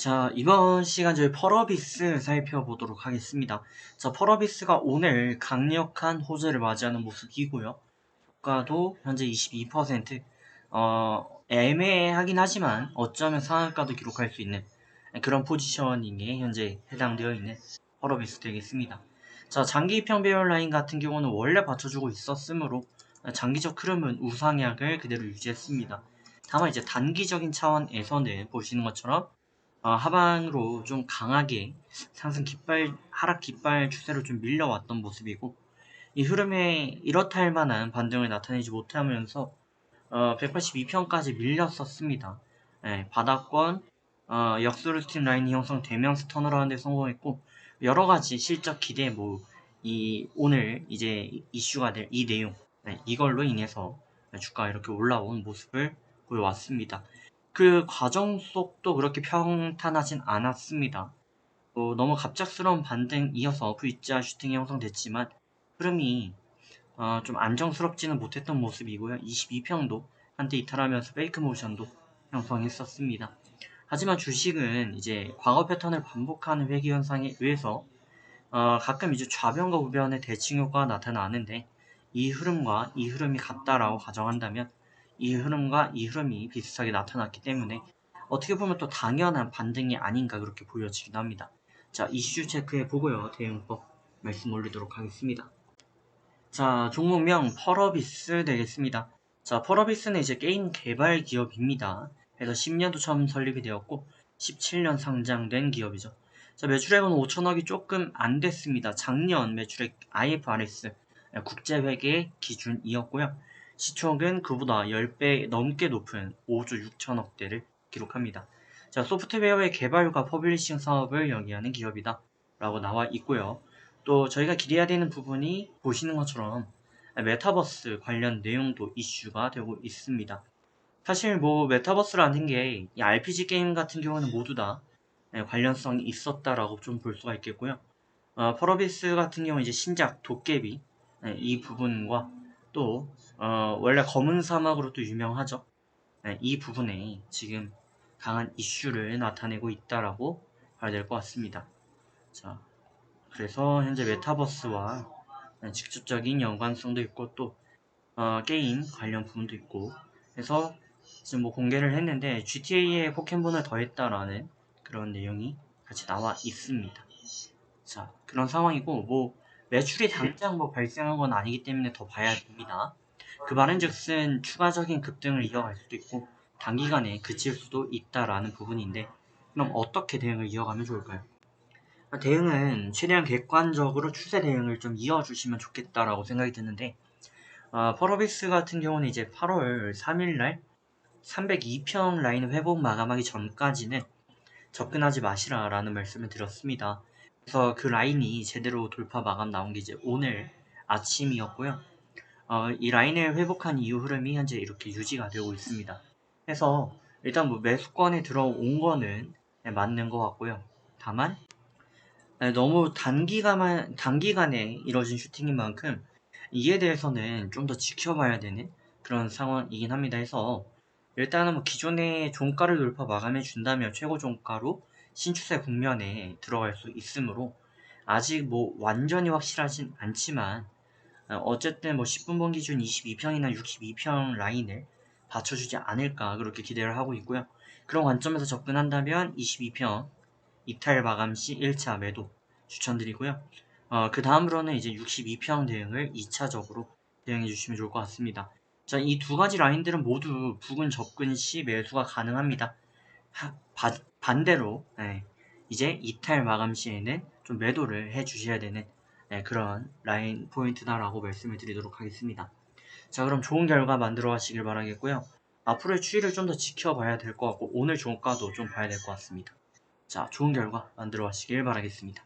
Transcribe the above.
자, 이번 시간 저희 펄어비스 살펴보도록 하겠습니다. 자, 펄어비스가 오늘 강력한 호재를 맞이하는 모습이고요. 주가도 현재 22%, 어, 애매하긴 하지만 어쩌면 상한가도 기록할 수 있는 그런 포지셔닝에 현재 해당되어 있는 펄어비스 되겠습니다. 자, 장기 입형 배열 라인 같은 경우는 원래 받쳐주고 있었으므로 장기적 흐름은 우상향을 그대로 유지했습니다. 다만 이제 단기적인 차원에서는 보시는 것처럼 어, 하방으로 좀 강하게 상승 깃발 하락 깃발 추세로 좀 밀려왔던 모습이고 이 흐름에 이렇다 할 만한 반등을 나타내지 못하면서 어, 182평까지 밀렸었습니다. 예, 바닥권 어, 역수 루틴 라인이 형성되면서 턴어라운드에 성공했고 여러 가지 실적 기대 뭐 이 오늘 이제 이슈가 될 이 내용 네, 이걸로 인해서 주가가 이렇게 올라온 모습을 보여왔습니다. 그 과정 속도 그렇게 평탄하진 않았습니다. 어, 너무 갑작스러운 반등이어서 V자 슈팅이 형성됐지만 흐름이 어, 좀 안정스럽지는 못했던 모습이고요. 22평도 한때 이탈하면서 페이크 모션도 형성했었습니다. 하지만 주식은 이제 과거 패턴을 반복하는 회귀 현상에 의해서 어, 가끔 이제 좌변과 우변의 대칭 효과가 나타나는데 이 흐름과 이 흐름이 같다라고 가정한다면 이 흐름과 이 흐름이 비슷하게 나타났기 때문에 어떻게 보면 또 당연한 반등이 아닌가 그렇게 보여지기도 합니다. 자, 이슈 체크해 보고요. 대응법 말씀 올리도록 하겠습니다. 자, 종목명 펄어비스 되겠습니다. 자, 펄어비스는 이제 게임 개발 기업입니다. 그래서 10년도 처음 설립이 되었고 17년 상장된 기업이죠. 자, 매출액은 5천억이 조금 안 됐습니다. 작년 매출액 IFRS 국제회계 기준이었고요. 시총은 그보다 10배 넘게 높은 5조 6천억대를 기록합니다. 자, 소프트웨어의 개발과 퍼블리싱 사업을 영위하는 기업이다. 라고 나와 있고요. 또 저희가 기대해야 되는 부분이 보시는 것처럼 메타버스 관련 내용도 이슈가 되고 있습니다. 사실 뭐 메타버스라는 게 RPG 게임 같은 경우는 모두 다 네, 관련성이 있었다라고 좀 볼 수가 있겠고요. 어, 펄어비스 같은 경우 이제 신작 도깨비 네, 이 부분과 또 어, 원래 검은 사막으로 도 유명하죠. 네, 이 부분에 지금 강한 이슈를 나타내고 있다라고 봐야 될 것 같습니다. 자, 그래서 현재 메타버스와 네, 직접적인 연관성도 있고 또 어, 게임 관련 부분도 있고 그래서 지금 뭐 공개를 했는데 GTA에 포켓몬을 더했다라는 그런 내용이 같이 나와 있습니다. 자, 그런 상황이고 뭐 매출이 당장 뭐 발생한 건 아니기 때문에 더 봐야 됩니다. 그 말은즉슨 추가적인 급등을 이어갈 수도 있고 단기간에 그칠 수도 있다라는 부분인데 그럼 어떻게 대응을 이어가면 좋을까요? 대응은 최대한 객관적으로 추세 대응을 좀 이어주시면 좋겠다라고 생각이 드는데 어, 펄어비스 같은 경우는 이제 8월 3일날 302평 라인 회복 마감하기 전까지는 접근하지 마시라라는 말씀을 드렸습니다. 그래서 그 라인이 제대로 돌파 마감 나온 게 이제 오늘 아침이었고요. 어, 이 라인을 회복한 이후 흐름이 현재 이렇게 유지가 되고 있습니다. 그래서 일단 뭐 매수권에 들어온 거는 맞는 것 같고요. 다만 네, 너무 단기간 단기간에 이뤄진 슈팅인 만큼 이에 대해서는 좀 더 지켜봐야 되는 그런 상황이긴 합니다. 해서 일단은 뭐 기존의 종가를 돌파 마감해 준다면 최고 종가로 신추세 국면에 들어갈 수 있으므로 아직 뭐 완전히 확실하진 않지만 어, 어쨌든 뭐 10분봉 기준 22평이나 62평 라인을 받쳐주지 않을까 그렇게 기대를 하고 있고요. 그런 관점에서 접근한다면 22평 이탈 마감 시 1차 매도 추천드리고요. 어, 그 다음으로는 이제 62평 대응을 2차적으로 대응해 주시면 좋을 것 같습니다. 자, 이 두 가지 라인들은 모두 부근 접근 시 매수가 가능합니다. 하, 바, 반대로 네, 이제 이탈 마감 시에는 좀 매도를 해 주셔야 되는 네, 그런 라인 포인트다라고 말씀을 드리도록 하겠습니다. 자, 그럼 좋은 결과 만들어 가시길 바라겠고요. 앞으로의 추이를 좀 더 지켜봐야 될 것 같고 오늘 종가도 좀 봐야 될 것 같습니다. 자, 좋은 결과 만들어 가시길 바라겠습니다.